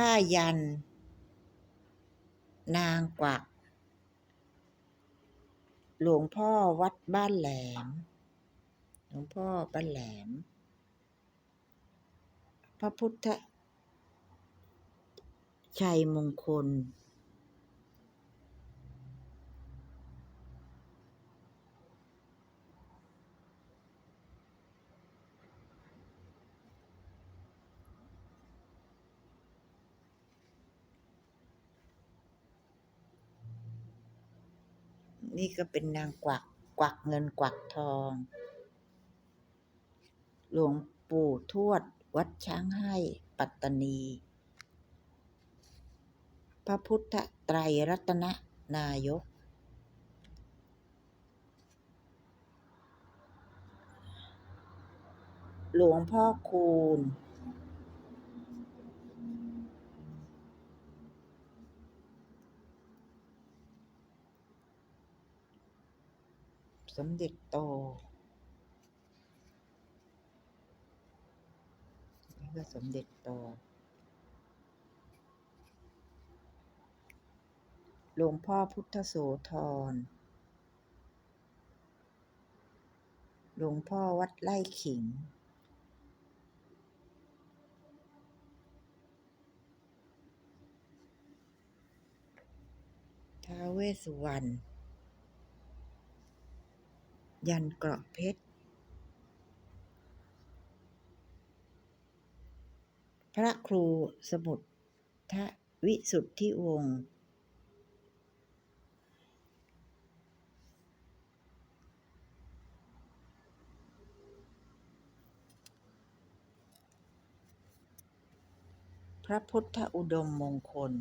ผ้ายัน นางกวัก หลวงพ่อวัดบ้านแหลม หลวงพ่อบ้านแหลม พระพุทธชัยมงคล นี่ก็เป็นนางกวักกวักเงินกวักทอง หลวงปู่ทวดวัดช้างให้ปัตตานี พระพุทธไตรรัตนนายก หลวงพ่อคูณ สมเด็จโตนี่ก็สมเด็จโต หลวงพ่อพุทธโสธร หลวงพ่อวัดไร่ขิงท้าเวสวรรณ ยันเกราะเพชร พระครูสมุทรทวิสุทธิวงศ์พระพุทธอุดมมงคล